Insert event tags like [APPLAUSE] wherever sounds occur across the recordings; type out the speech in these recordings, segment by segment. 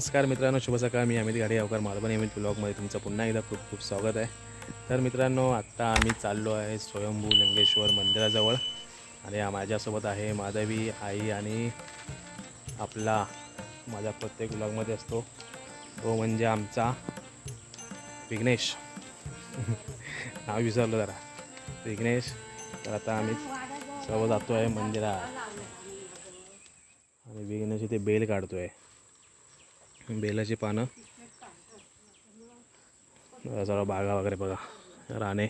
नमस्कार मित्रांनो शुभ सकाळ. मी अमित गाडी अवकार मालवण अमित ब्लॉगमध्ये तुमचं पुन्हा एकदा खूप खूप स्वागत आहे. तर मित्रांनो आत्ता आम्ही चाललो आहे स्वयंभू लिंगेश्वर मंदिराजवळ. आणि माझ्यासोबत आहे माधवी आई आणि आपला माझ्या प्रत्येक ब्लॉगमध्ये असतो. तो म्हणजे आमचा विघ्नेश. [LAUGHS] नाव विसरलो जरा. विघ्नेश तर आता आम्ही सर्व जातो आहे मंदिरात. आणि विघ्नेश इथे बेल काढतो आहे बेलाची पानं. सर्व बागा वगैरे बघा. राणे.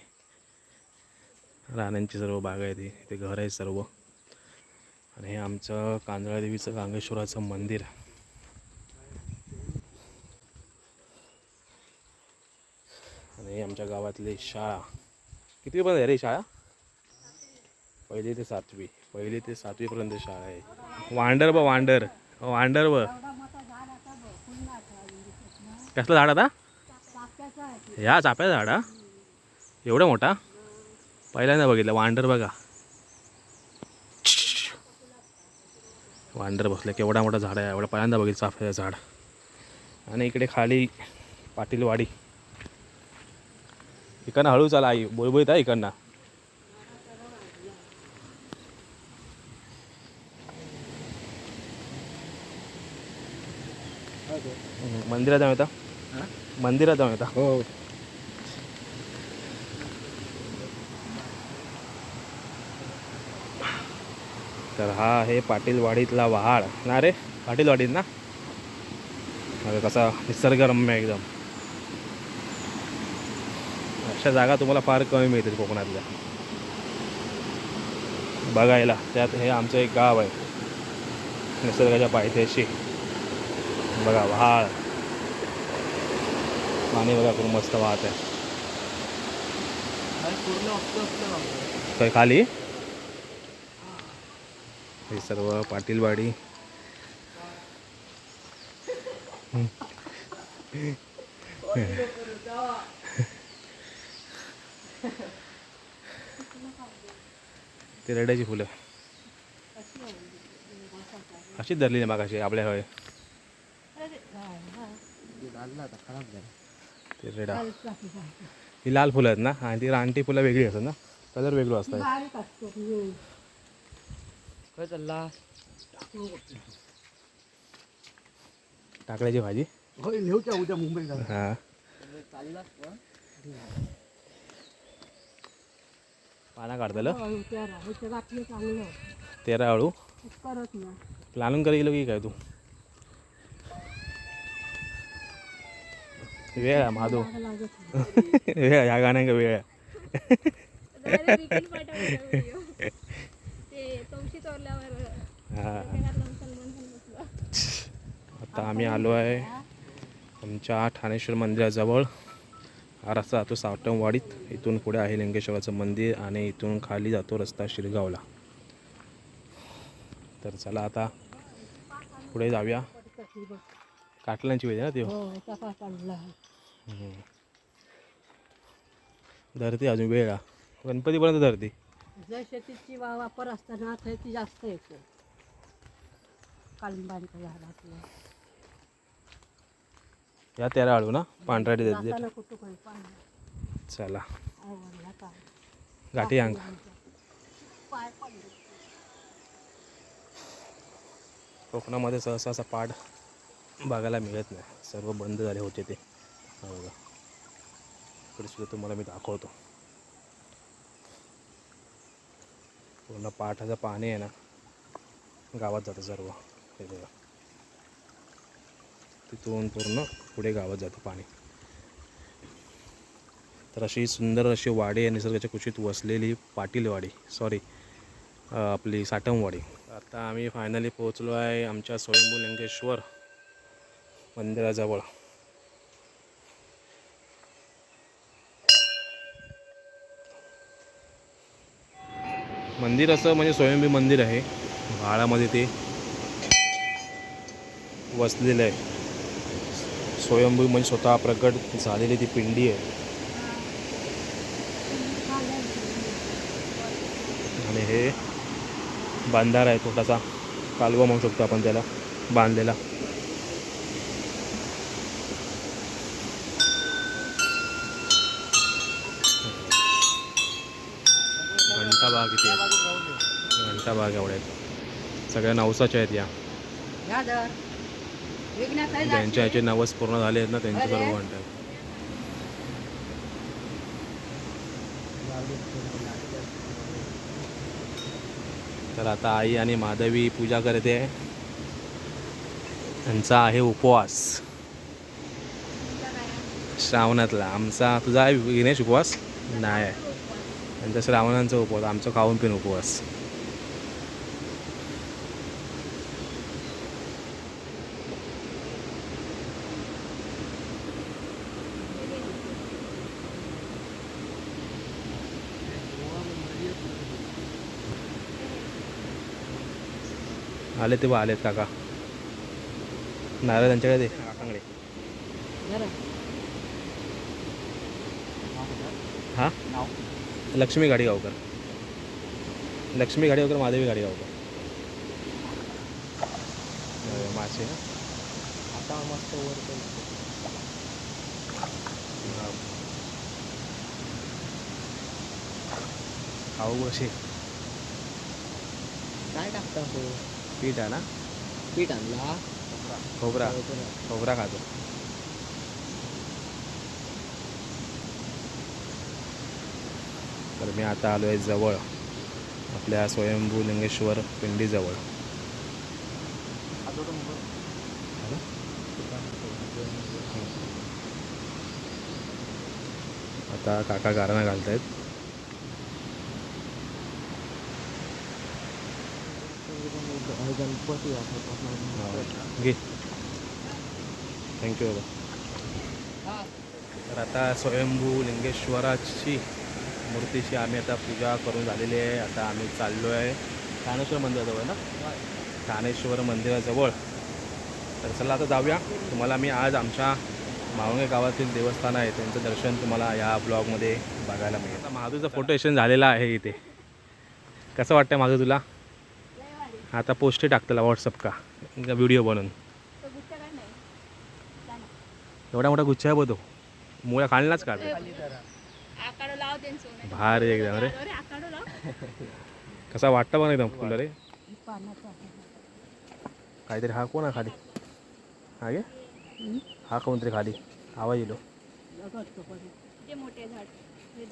राण्यांची सर्व बागा आहे ती इथे घर आहे सर्व. आणि हे आमचं कांजळादेवीचं देवीचं मंदिर. आणि हे आमच्या गावातली शाळा. किती पण आहे रे शाळा? पहिली ते सातवी. पहिली ते सातवीपर्यंत शाळा आहे. वांडर ब वांडर. वांडर ब. कसलं झाड आता? ह्या चाप्याचं झाड एवढं एवढा मोठा? पहिल्यांदा बघितलं वांडर बघा. वांडर बसलं केवढा मोठा झाड आहे. एवढा पहिल्यांदा बघितलं चाफ्याचं झाड. आणि इकडे खाली पाटीलवाडी. इकडनं हळू चाला आई बोलबोलीत आहे इकडनं. मंदिरात जाऊ आता मंदिरात जाऊन येता. हो. तर हा आहे पाटीलवाडीतला वहाड. ना रे? पाटीलवाडीत ना? अरे कसा निसर्गरम्य एकदम. अशा जागा तुम्हाला फार कमी मिळतील कोकणातल्या. बघायला. त्यात हे आमचं एक गाव आहे. निसर्गाच्या पायथ्याशी. बघा वहाळ पाणी बघा खूप मस्त वाहत आहे. काय खाली. हे सर्व पाटीलवाडी. ते रेड्याची फुलं. अशीच धरली मागाशी आपल्या हवे खराब झाला. ते रेडा. ही लाल फुलं आहेत ना? आणि ती रानटी फुलं वेगळी असतात ना? कलर वेगळं असतं. काय चालला? टाकल्याची भाजी? उद्या मुंबईला हां. चालला पाना काढतलं? चांगलं. तेरा हळू? करत ना. प्लॅनिंग करी गेलो की काय तू? वेळ आहे लागत वेळ ह्या गाण्या वेळ आहे. आता आम्ही आलो आहे आमच्या ठाणेश्वर मंदिराजवळ. हा रस्ता जातो सावटमवाडीत. इथून पुढे आहे लिंगेश्वराचं मंदिर आणि इथून खाली जातो रस्ता शिरगावला. तर चला आता पुढे जाऊया. काटलांची वेळ ना ती? हो काढला. धरती अजून वेळ आहे. गणपतीपर्यंत धरती. जर शेतीची वा वापर असताना तर ती जास्त येते कालिंबांच्या झाडातलं या तेरा हळू ना? जाताना कुठं काही पाणी चला. आवडला का गाठी अंग. पाय पडले. कोकणामध्ये सहसा असा पाठ बघायला मिळत नाही. सर्व बंद झाले होते ते. हा बघा. इकडे सुद्धा तुम्हाला मी दाखवतो. पूर्ण पाठाचं पाणी आहे ना गावात जातं सर्व. हे बघा. तिथून पूर्ण पुढे गावात जातं पाणी. तर अशी सुंदर अशी वाडी आहे निसर्गाच्या कुशीत वसलेली पाटीलवाडी सॉरी आपली साटमवाडी आता आम्ही फायनली पोहोचलो आहे आमच्या स्वयंभू लिंगेश्वर. मंदिराजवळ. मंदिर असं म्हणजे स्वयंभू मंदिर आहे. भाडामध्ये ते वसलेलं आहे. स्वयंभू म्हणजे स्वतः प्रकट झालेली ती पिंडी आहे. आणि हे बांधार आहे छोटासा कालवा म्हणू शकतो आपण त्याला बांधलेला. घंटा बाग आहेत. घंटा बाग एवढ्या आहेत. सगळ्या नवसाच्या आहेत या. या दर विकण्यात आहे ज्यांच्या ह्याचे नवस पूर्ण झाले आहेत ना त्यांचे सर्व घंटा आहेत. तर आता आई आणि माधवी पूजा करते. त्यांचा आहे उपवास. श्रावणातला. आमचा तुझा आहे विघ्नेश उपवास? नाही. आहे आणि त्यांचा रावणांचा उपवास आमचा खाऊन पिऊन उपवास आले ते बा आलेत काका. नारळ त्यांच्याकडे ते काकांकडे जरा हा लक्ष्मी गाडीगावकर. लक्ष्मी गाडीगावकर महादेवी गाडीगावकर. मासे ना. आता मस्त वर हा. खाऊ कशी काय टाकता तो? पीठ आहे ना? पीठ आणला. खोबरा. खोबरा खातो. तर मी आता आलो आहे जवळ आपल्या स्वयंभू लिंगेश्वर पिंडीजवळ. आता काका गारणं घालत गणपती घे. थँक्यू बाबा. तर आता स्वयंभू लिंगेश्वराची मूर्तीची आम्ही आता पूजा करून झालेली आहे. आता आम्ही चाललो आहे ठाणेश्वर मंदिराजवळ ना? ठाणेश्वर मंदिराजवळ. तर चला आता जाऊया. तुम्हाला मी आज आमच्या मावंगे गावातील देवस्थान आहे. त्यांचं दर्शन तुम्हाला या ब्लॉगमध्ये बघायला मिळेल. आता महादूचा फोटो सेशन आहे इथे. कसं वाटतं माझं तुला? आता पोस्टे टाकतला व्हॉट्सअप का? व्हिडिओ बनवून? एवढा मोठा गुच्छ आहे बघतो मुळ्या खालनाच काढ आकाडो लाव त्यांचं. भारी एकदम रे अरे आकाडो लाव. [LAUGHS] कसा वाटतं बघ ना एकदम फुलं रे काहीतरी हा कोण आहे खाली. हा गे. हा कोणतरी खाली. आवाज येलो पण ते मोठे झाड. हे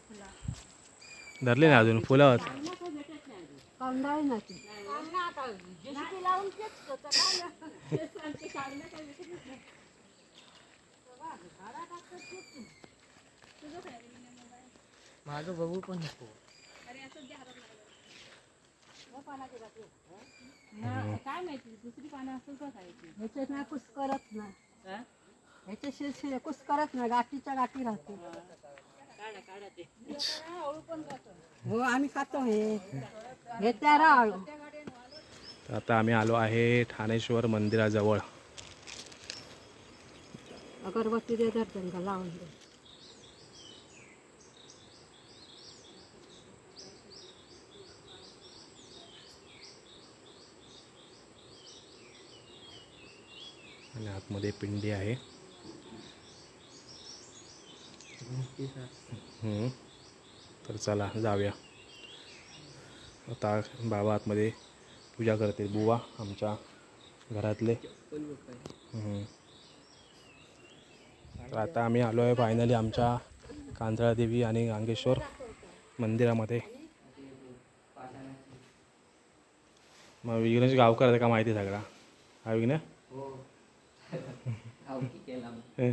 फुलं? धरले ना अजून फुलं कांदाळी ना ती माझं बघू पण नको. काय माहिती दुसरी पानं असेल का खायची ह्याच्यात नाही कुस करत ना. ह्याच्याशी कुस करत ना गाठीच्या गाठी राहते. हो आम्ही खातो हे. हे त्यारा आळू तर आता आम्ही आलो आहे ठाणेश्वर मंदिराजवळ. अगरबत्ती दे धर त्यांना लावून दे. आणि आतमध्ये पिंडी आहे. हम्म. तर चला जाऊया. आता बाबा आतमध्ये पूजा करतील. बुवा आमच्या घरातले. हम्म. तर आता आम्ही आलो आहे फायनली आमच्या कांजळा देवी आणि गांगेश्वर मंदिरामध्ये. मग विघ्नेश गावकर आहे का माहिती आहे सगळा? हा विघ्ने [LAUGHS] हे.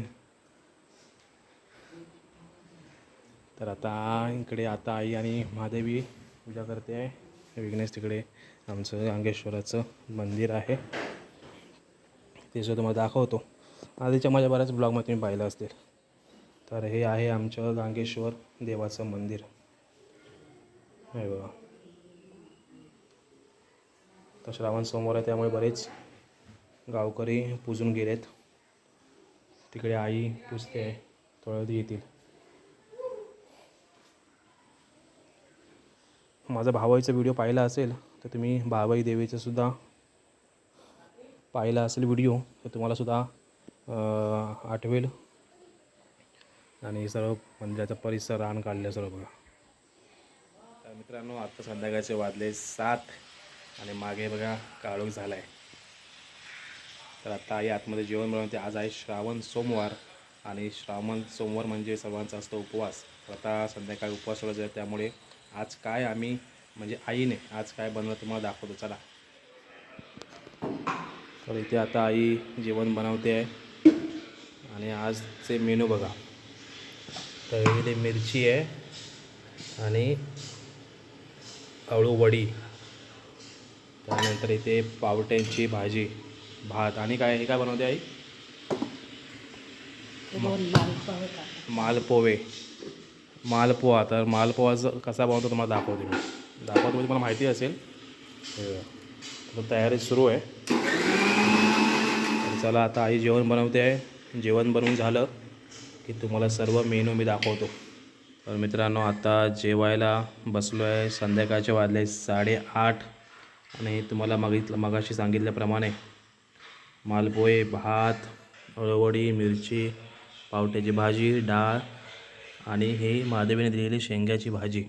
तर आता इकडे आता आई आणि महादेवी पूजा करते. आहे विघ्नेश तिकडे आमचं गांगेश्वराचं मंदिर आहे. ते सुद्धा तुम्हाला दाखवतो. आधीच्या माझ्या बऱ्याच ब्लॉगमध्ये तुम्ही पाहिलं असतील. तर हे आहे आमचं गांगेश्वर देवाचं मंदिर. हे बघा. तर श्रावण सोमवार आहे त्यामुळे बरेच गावकरी पूजून गेलेत. तिकडे आई पुजते आहे थोड्या येतील. माझा भावाईचा व्हिडिओ पाहिला असेल तर तुम्ही भावाई देवीचासुद्धा पाहिला असेल व्हिडिओ तर तुम्हालासुद्धा आठवेल. आणि सर्व म्हणजे मंदिराचा परिसर रान काढलं सर्व बघा. तर मित्रांनो आत्ता संध्याकाळचे वाजले सात आणि मागे बघा काळोख झाला आहे तर आता आई आतमध्ये जेवण बनवते. आज आहे श्रावण सोमवार आणि श्रावण सोमवार म्हणजे सर्वांचा असतो उपवास. तर आता संध्याकाळी उपवास सोडायचा आहे त्यामुळे आज काय आम्ही म्हणजे आईने आज काय बनवलं तुम्हाला दाखवतो चला. तर इथे आता आई जेवण बनवते आहे. आणि आजचे मेनू बघा. तर इथे मिरची आहे आणि अळू वडी. त्यानंतर इथे पावट्यांची भाजी भात आणि काय हे काय बनवते आई? मालपोहे मालपोहा तर मालपोहाचा कसा बनवतो तुम्हाला दाखवते मी. दाखवतो म्हणजे तुम्हाला माहिती असेल. तयारी सुरू आहे. तर चला आता आई जेवण बनवते आहे. जेवण बनवून झालं की तुम्हाला सर्व मेनू मी दाखवतो. तर मित्रांनो आता जेवायला बसलो आहे. संध्याकाळचे वाजले साडेआठ आणि तुम्हाला मागितलं मगाशी सांगितल्याप्रमाणे मालपोहे भात हळवडी मिरची पावट्याची भाजी डाळ आणि हे महादेवीने दिलेली शेंग्याची भाजी.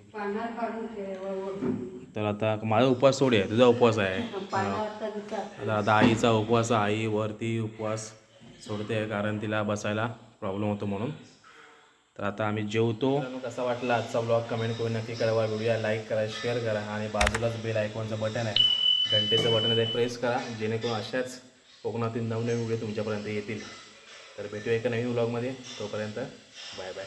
तर आता माझा उपवास सोड आहे तुझा उपवास आहे. [LAUGHS] आता आता आईचा उपवास. आई वरती उपवास सोडते कारण तिला बसायला प्रॉब्लेम होतो म्हणून. तर आता आम्ही जेवतो. कसा वाटला आजचा ब्लॉग कमेंट करून नक्की कळवा. व्हिडिओ लाईक करा शेअर करा आणि बाजूलाच बेल आयकॉनचं बटन आहे. घंटेचं बटन आहे ते प्रेस करा जेणेकरून अशाच कोकणातील नवनवीन व्हिडिओ तुमच्यापर्यंत येतील. तर भेटूया एका नवीन ब्लॉगमध्ये तोपर्यंत बाय बाय